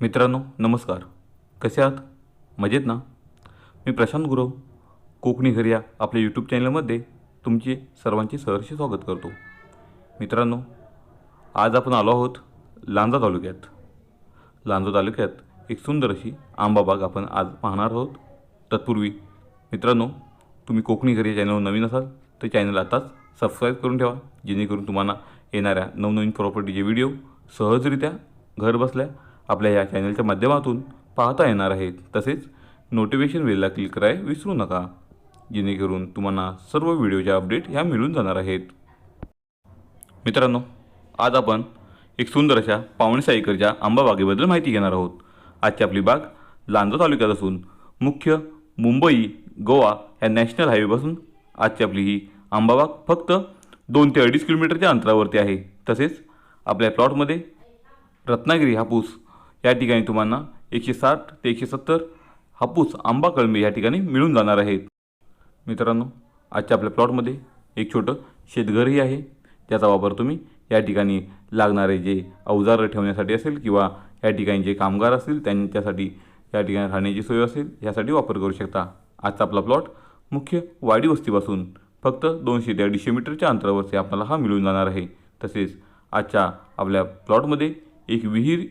मित्रांनो नमस्कार. कसे आहात? मजेत ना? मी प्रशांत गुरव कोकणी घरी या आपल्या यूट्यूब चॅनलमध्ये तुमचे सर्वांचे सहर्ष स्वागत करतो. मित्रांनो आज आपण आलो आहोत लांजा तालुक्यात. लांजा तालुक्यात एक सुंदर अशी आंबाबाग आपण आज पाहणार आहोत. तत्पूर्वी मित्रांनो तुम्ही कोकणी घरी या चॅनलवर नवीन असाल तर चॅनल आताच सबस्क्राईब करून ठेवा जेणेकरून तुम्हाला येणाऱ्या नवनवीन प्रॉपर्टीचे व्हिडिओ सहजरित्या घर बसल्या आपल्या या चॅनलच्या माध्यमातून पाहता येणार आहेत. तसेच नोटिफिकेशन बेलला क्लिक कराय विसरू नका. जेणेकरून तुम्हाला सर्व व्हिडिओच्या अपडेट ह्या मिळून जाणार आहेत. मित्रांनो आज आपण एक सुंदर अशा पावणेसहा एकरच्या आंबाबागेबद्दल माहिती घेणार आहोत. आजची आपली बाग लांजा तालुक्यात असून मुख्य मुंबई गोवा या नॅशनल हायवेपासून आजची आपली ही आंबाबाग फक्त दोन ते अडीच किलोमीटरच्या अंतरावरती आहे. तसेच आपल्या प्लॉटमध्ये रत्नागिरी हापूस या ठिकाणी तुम्हाला एकशे साठ ते एकशे सत्तर हापूस आंबा कळंबी या ठिकाणी मिळून जाणार आहेत. मित्रांनो आजच्या आपल्या प्लॉटमध्ये एक छोटं शेतघरही आहे. त्याचा वापर तुम्ही या ठिकाणी लागणारे जे अवजारं ठेवण्यासाठी असेल किंवा या ठिकाणी जे कामगार असतील त्यांच्यासाठी या ठिकाणी राहण्याची सोय असेल यासाठी वापर करू शकता. आजचा आपला प्लॉट मुख्य वाडी वस्तीपासून फक्त दोनशे ते अडीचशे मीटरच्या अंतरावरती आपल्याला हा मिळून जाणार आहे. तसेच आजच्या आपल्या प्लॉटमध्ये एक विहीर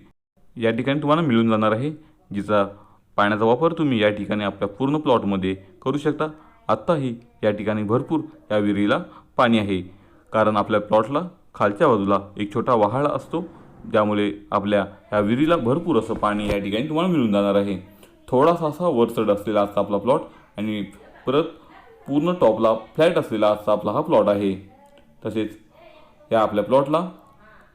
या ठिकाणी तुम्हाला मिळून जाणार आहे जिचा पाण्याचा वापर तुम्ही या ठिकाणी आपल्या पूर्ण प्लॉटमध्ये करू शकता. आत्ताही या ठिकाणी भरपूर या विहिरीला पाणी आहे कारण आपल्या प्लॉटला खालच्या बाजूला एक छोटा वहाळ असतो ज्यामुळे आपल्या या विहिरीला भरपूर असं पाणी या ठिकाणी तुम्हाला मिळून जाणार आहे. थोडासा असा वरचढ असलेला आजचा आपला प्लॉट आणि परत पूर्ण टॉपला फ्लॅट असलेला आजचा आपला हा प्लॉट आहे. तसेच या आपल्या प्लॉटला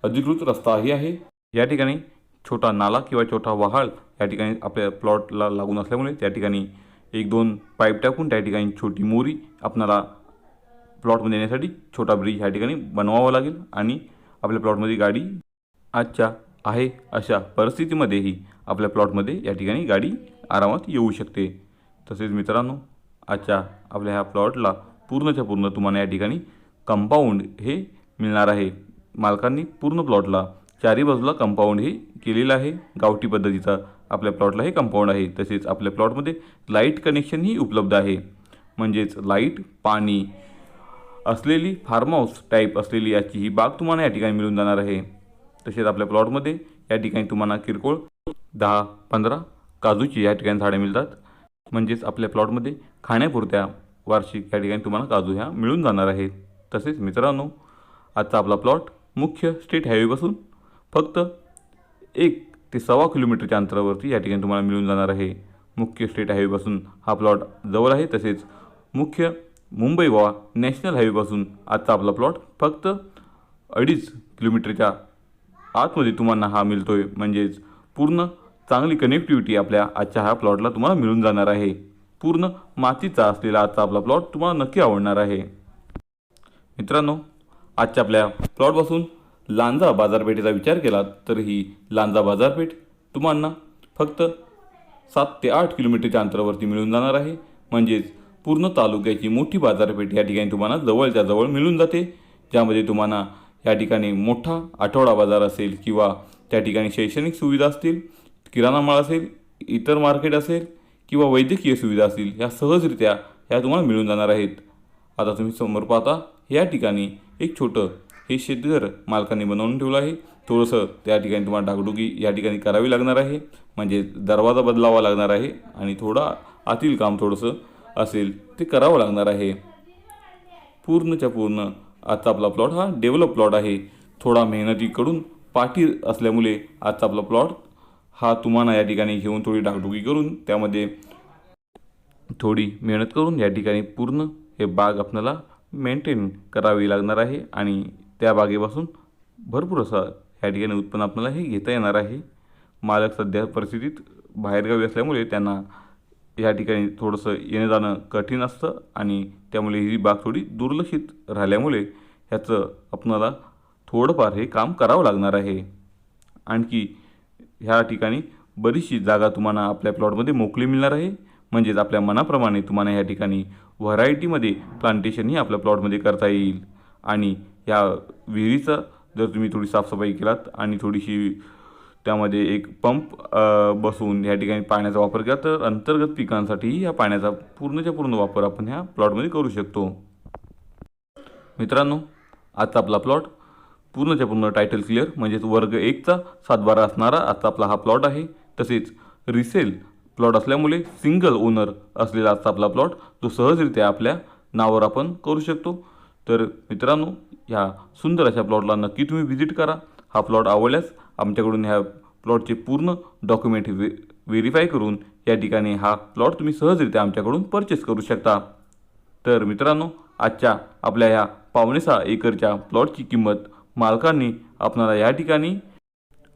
अधिकृत रस्ताही आहे. या ठिकाणी छोटा नाला किंवा छोटा वहाळ या ठिकाणी आपल्या प्लॉटला लागून असल्यामुळे त्या ठिकाणी एक दोन पाईप टाकून त्या ठिकाणी छोटी मोरी आपणाला प्लॉटमध्ये येण्यासाठी छोटा ब्रिज ह्या ठिकाणी बनवावा लागेल आणि आपल्या प्लॉटमध्ये गाडी आजच्या आहे अशा परिस्थितीमध्येही आपल्या प्लॉटमध्ये या ठिकाणी गाडी आरामात येऊ शकते. तसेच मित्रांनो आजच्या आपल्या ह्या प्लॉटला पूर्णच्या पूर्ण तुम्हाला या ठिकाणी कंपाऊंड हे मिळणार आहे. मालकांनी पूर्ण प्लॉटला चारी बाजूला कंपाऊंड हे केलेलं आहे. गावठी पद्धतीचा आपल्या प्लॉटला हे कंपाऊंड आहे. तसेच आपल्या प्लॉटमध्ये लाइट कनेक्शनही उपलब्ध आहे. म्हणजेच लाइट पाणी असलेली फार्म हाऊस टाईप असलेली याची ही बाग तुम्हाला या ठिकाणी मिळून जाणार आहे. तसेच आपल्या प्लॉटमध्ये या ठिकाणी तुम्हाला किरकोळ दहा पंधरा काजूची या ठिकाणी झाडे मिळतात. म्हणजेच आपल्या प्लॉटमध्ये खाण्यापुरत्या वार्षिक या ठिकाणी तुम्हाला काजू ह्या मिळून जाणार आहेत. तसेच मित्रांनो आजचा आपला प्लॉट मुख्य स्टेट हायवेपासून फक्त एक ते सव्वा किलोमीटरच्या अंतरावरती या ठिकाणी तुम्हाला मिळून जाणार आहे. मुख्य स्टेट हायवेपासून हा प्लॉट जवळ आहे तसेच मुख्य मुंबई गोवा नॅशनल हायवेपासून आजचा आपला प्लॉट फक्त अडीच किलोमीटरच्या आतमध्ये तुम्हाला हा मिळतो आहे म्हणजेच पूर्ण चांगली कनेक्टिव्हिटी आपल्या आजच्या ह्या प्लॉटला तुम्हाला मिळून जाणार आहे. पूर्ण मातीचा असलेला आजचा आपला प्लॉट तुम्हाला नक्की आवडणार आहे. मित्रांनो आजच्या आपल्या प्लॉटपासून लांजा बाजारपेठेचा विचार केला तर ही लांजा बाजारपेठ तुम्हाला फक्त सात ते आठ किलोमीटरच्या अंतरावरती मिळून जाणार आहे. म्हणजेच पूर्ण तालुक्याची मोठी बाजारपेठ या ठिकाणी तुम्हाला जवळच्या जवळ मिळून जाते. ज्यामध्ये तुम्हाला या ठिकाणी मोठा आठवडा बाजार असेल किंवा त्या ठिकाणी शैक्षणिक सुविधा असतील किराणा माल असेल इतर मार्केट असेल किंवा वैद्यकीय सुविधा असतील ह्या सहजरित्या ह्या तुम्हाला मिळून जाणार आहेत. आता तुम्ही समोर पाहता या ठिकाणी एक छोटं हे शेतघर मालकांनी बनवून ठेवलं आहे. थोडंसं त्या ठिकाणी तुम्हाला डागडुगी या ठिकाणी करावी लागणार आहे. म्हणजे दरवाजा बदलावा लागणार आहे आणि थोडा आतील काम थोडंसं असेल ते करावं लागणार आहे. पूर्णच्या पूर्ण आजचा आपला प्लॉट हा डेव्हलप प्लॉट आहे. थोडा मेहनतीकडून पाठी असल्यामुळे आजचा आपला प्लॉट हा तुम्हाला या ठिकाणी घेऊन थोडी डागडुगी करून त्यामध्ये थोडी मेहनत करून या ठिकाणी पूर्ण हे बाग आपल्याला मेंटेन करावी लागणार आहे आणि त्या बागेपासून भरपूर असं ह्या ठिकाणी उत्पन्न आपल्याला हे घेता येणार आहे. मालक सध्या परिस्थितीत बाहेरगावी असल्यामुळे त्यांना या ठिकाणी थोडंसं येणं जाणं कठीण असतं आणि त्यामुळे ही बाग थोडी दुर्लक्षित राहिल्यामुळे ह्याचं आपणाला थोडंफार हे काम करावं लागणार आहे. आणखी ह्या ठिकाणी बरीचशी जागा तुम्हाला आपल्या प्लॉटमध्ये मोकळी मिळणार आहे. म्हणजेच आपल्या मनाप्रमाणे तुम्हाला ह्या ठिकाणी व्हरायटीमध्ये प्लांटेशनही आपल्या प्लॉटमध्ये करता येईल. आणि ह्या विहिरीचं. जर तुम्ही थोडी साफसफाई केलात आणि थोडीशी त्यामध्ये एक पंप बसवून या ठिकाणी पाण्याचा वापर केला तर अंतर्गत पिकांसाठीही या पाण्याचा पूर्णच्या पूर्ण वापर आपण ह्या प्लॉटमध्ये करू शकतो. मित्रांनो आजचा आपला प्लॉट पूर्णच्या पूर्ण टायटल क्लिअर म्हणजेच वर्ग एकचा सातबारा असणारा आजचा आपला हा प्लॉट आहे. तसेच रिसेल प्लॉट असल्यामुळे सिंगल ओनर असलेला आजचा आपला प्लॉट जो सहजरित्या आपल्या नावावर आपण करू शकतो. तर मित्रांनो ह्या सुंदर अशा प्लॉटला नक्की तुम्ही व्हिजिट करा. हा प्लॉट आवडल्यास आमच्याकडून ह्या प्लॉटचे पूर्ण डॉक्युमेंट वे व्हेरीफाय करून या ठिकाणी हा प्लॉट तुम्ही सहजरित्या आमच्याकडून परचेस करू शकता. तर मित्रांनो आजच्या आपल्या ह्या पावणेसा एकरच्या प्लॉटची किंमत मालकांनी आपणाला या ठिकाणी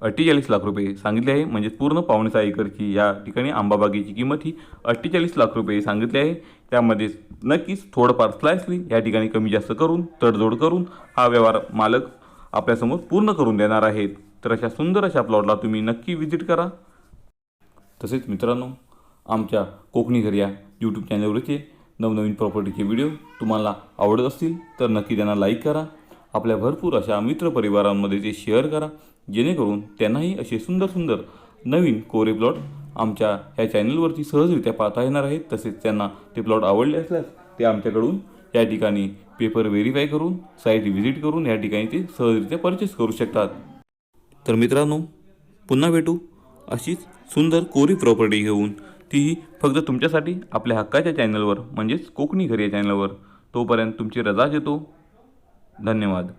अठ्ठेचाळीस लाख रुपये सांगितले आहे. म्हणजे पूर्ण पावणे एकरची या ठिकाणी आंबाबागेची किंमत ही अठ्ठेचाळीस लाख रुपये सांगितली आहे. त्यामध्ये नक्कीच थोडंफार स्लायसली या ठिकाणी कमी जास्त करून तडजोड करून हा व्यवहार मालक आपल्यासमोर पूर्ण करून देणार आहेत. तर अशा सुंदर अशा प्लॉटला तुम्ही नक्की व्हिजिट करा. तसेच मित्रांनो आमच्या कोकणी घर या यूट्यूब चॅनलवरचे नवनवीन प्रॉपर्टीचे व्हिडिओ तुम्हाला आवडत असतील तर नक्की त्यांना लाईक करा. आपल्या भरपूर अशा मित्रपरिवारांमध्ये ते शेअर करा. जेणेकरून त्यांनाही असे सुंदर सुंदर नवीन कोरे प्लॉट आमच्या ह्या चॅनलवरती सहजरित्या पाहता येणार आहेत. तसेच त्यांना ते प्लॉट आवडले असल्यास ते आमच्याकडून या ठिकाणी पेपर व्हेरीफाय करून साईट व्हिजिट करून या ठिकाणी ते सहजरित्या परचेस करू शकतात. तर मित्रांनो पुन्हा भेटू अशीच सुंदर कोरी प्रॉपर्टी घेऊन. तीही फक्त तुमच्यासाठी आपल्या हक्काच्या चॅनलवर म्हणजेच कोकणी घरी या चॅनलवर तोपर्यंत तुमची रजा घेतो. धन्यवाद.